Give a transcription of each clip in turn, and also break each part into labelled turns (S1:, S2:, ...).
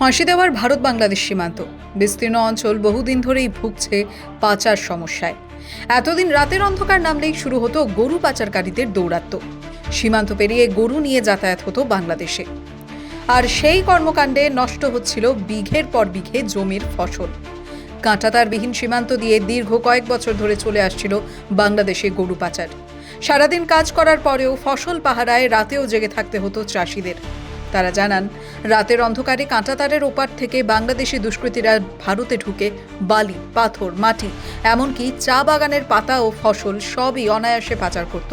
S1: ফাঁসি দেওয়ার ভারত বাংলাদেশ সীমান্ত। বিস্তীর্ণ অঞ্চল বহুদিন ধরেই ভুগছে পাচার সমস্যায়। এতদিন রাতের অন্ধকার নামলেই শুরু হতো গরু পাচারকারীদের দৌরাত্ম্য। সীমান্ত পেরিয়ে গরু নিয়ে যাতায়াত হতো বাংলাদেশে। আর সেই কর্মকাণ্ডে নষ্ট হচ্ছিল বিঘের পর বিঘে জমির ফসল। কাঁটাতারবিহীন সীমান্ত দিয়ে দীর্ঘ কয়েক বছর ধরে চলে আসছিল বাংলাদেশে গরু পাচার। সারাদিন কাজ করার পরেও ফসল পাহারায় রাতেও জেগে থাকতে হতো চাষিদের। তারা জানান, রাতের অন্ধকারে কাঁটাতারের ওপার থেকে বাংলাদেশি দুষ্কৃতীরা ভারতে ঢুকে বালি, পাথর, মাটি, এমনকি চা বাগানের পাতা ও ফসল সবই অনায়াসে পাচার করত।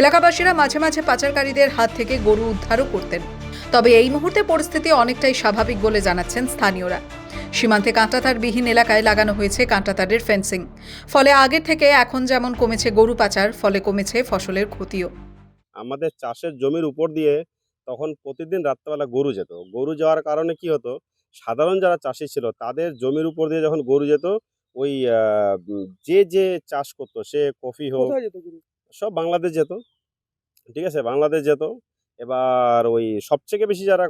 S1: এলাকাবাসীরা মাঝে মাঝে পাচারকারীদের হাত থেকে গরু উদ্ধারও করতেন। তবে এই মুহূর্তে পরিস্থিতি অনেকটাই স্বাভাবিক বলে জানাচ্ছেন স্থানীয়রা। সীমান্তে কাঁটাতারবিহীন এলাকায় লাগানো হয়েছে কাঁটাতারের ফেন্সিং। ফলে আগের থেকে এখন যেমন কমেছে গরু পাচার, ফলে কমেছে ফসলের ক্ষতিও।
S2: আমাদের চাষের জমির উপর দিয়ে তখন প্রতিদিন রাত্রেবেলা গরু যেত। গরু যাওয়ার কারণে কি হতো সাধারণ যারা চাষি ছিল তাদের জমির উপর দিয়ে যখন গরু যেত ওই যে যে চাষ করতো সে কফি হোক সব বাংলাদেশ যেত। ঠিক আছে? বাংলাদেশ যেত। এবার ওই সবথেকে বেশি যারা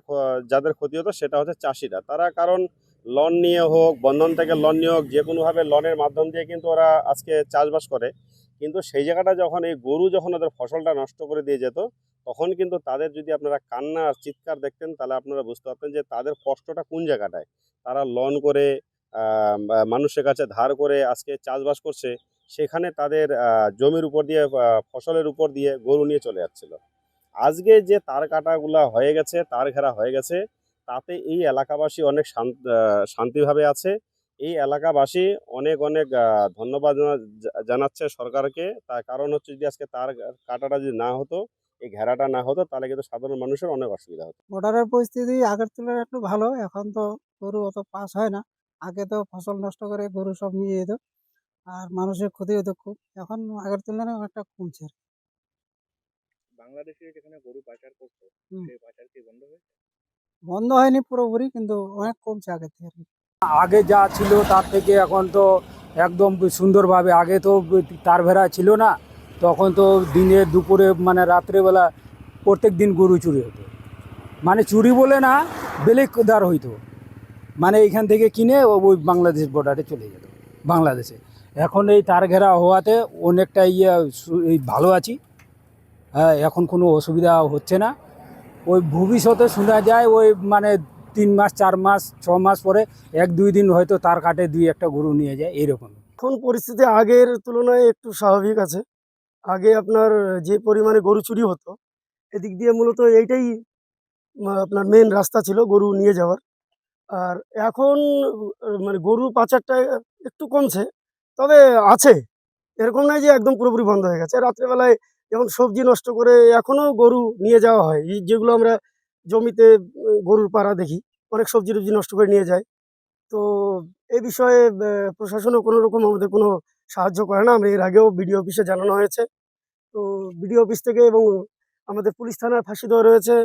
S2: যাদের ক্ষতি হতো সেটা হচ্ছে চাষিরা। তারা কারণ লন নিয়ে হোক বন্ধন থেকে লন নিয়ে হোক যে কোনোভাবে লনের মাধ্যম দিয়ে কিন্তু ওরা আজকে চাষবাস করে। কিন্তু সেই জায়গাটা যখন এই গরু যখন ওদের ফসলটা নষ্ট করে দিয়ে যেত তখন কিন্তু তাদের যদি আপনারা কান্না আর চিৎকার দেখতেন, তাহলে আপনারা বুঝতে পারতেন যে তাদের কষ্টটা কোন জায়গাটায়। তারা লন করে মানুষের কাছে ধার করে আজকে চাষবাস করছে, সেখানে তাদের জমির উপর দিয়ে ফসলের উপর দিয়ে গরু নিয়ে চলে যাচ্ছিল। আজকে যে তার কাটাগুলা হয়ে গেছে, তার ঘেরা হয়ে গেছে, তাতে এই এলাকাবাসী অনেক শান্ত শান্তিভাবে আছে। এই এলাকাবাসী অনেক অনেক ধন্যবাদ জানাচ্ছে সরকারকে। তার কারণ হচ্ছে যদি আজকে তার কাটাটা যদি না হতো এই ঘেরাটা না হতো তাহলে কিন্তু সাধারণ মানুষের অনেক অসুবিধা হতো।
S3: বর্ডারের পরিস্থিতি আগের তুলনায় একটু ভালো এখন তো গরু অত পাস হয় না। আগে তো ফসল নষ্ট করে গরু সব নিয়ে যেত আর মানুষের ক্ষতি হতো খুব। এখন আগের তুলনায় অনেকটা কমছে আর
S4: বাংলাদেশে যেখানে গরু পাচার করতো সেই পাচার কি বন্ধ হয়েছে?
S3: বন্ধ হয়নি পুরোপুরি কিন্তু অনেক কমছে আগের থেকে
S5: আগে যা ছিল তার থেকে এখন তো একদম সুন্দরভাবে আগে তো তার ভেড়া ছিল না। তখন তো দিনে দুপুরে মানে রাত্রেবেলা প্রত্যেক দিন গরু চুরি হতো। মানে চুরি বলে না বেলেকদার হইতো। মানে এইখান থেকে কিনে ওই বাংলাদেশ বর্ডারে চলে যেত বাংলাদেশে। এখন এই তার ঘেরা হওয়াতে অনেকটা ইয়ে ভালো আছি। হ্যাঁ এখন কোনো অসুবিধা হচ্ছে না। ওই ভবিষ্যতে শোনা যায় ওই মানে তিন মাস, চার মাস, ছ মাস পরে এক, দুই দিন হয়তো তার কাটে দুই একটা গরু নিয়ে যায় এইরকম
S6: এখন পরিস্থিতি আগের তুলনায় একটু স্বাভাবিক আছে। আগে আপনার যে পরিমাণে গরু চুরি হতো, এদিক দিয়ে মূলত এইটাই আপনার মেন রাস্তা ছিল গরু নিয়ে যাওয়ার। আর এখন মানে গরু পাচারটা একটু কমছে, তবে আছে। এরকম নয় যে একদম পুরোপুরি বন্ধ হয়ে গেছে। রাত্রেবেলায় যেমন সবজি নষ্ট করে এখনও গরু নিয়ে যাওয়া হয় যেগুলো আমরা জমিতে গরুর পাড়া দেখি, অনেক সবজি টবজি নষ্ট করে নিয়ে যায়। তো এ বিষয়ে প্রশাসনও কোনো রকম আমাদের কোনো সাহায্য করে না। আমরা এর আগেও বিডিও অফিসে জানানো হয়েছে। তো বিডিও অফিস থেকে এবং আমাদের পুলিশ থানার ফাঁসি দেওয়া রয়েছে।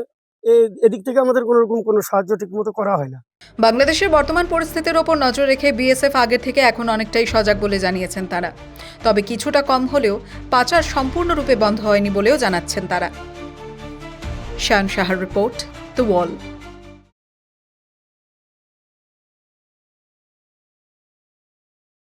S6: এদিক থেকে আমাদের কোনো রকম কোনো সাহায্য ঠিকমতো করা হয় না।
S1: বাংলাদেশের বর্তমান পরিস্থিতির ওপর নজর রেখে বিএসএফ আগের থেকে এখন অনেকটাই সজাগ বলে জানিয়েছেন তারা। তবে কিছুটা কম হলেও পাচার সম্পূর্ণরূপে বন্ধ হয়নি বলেও জানাচ্ছেন তারা। Shan Shahar report, The Wall.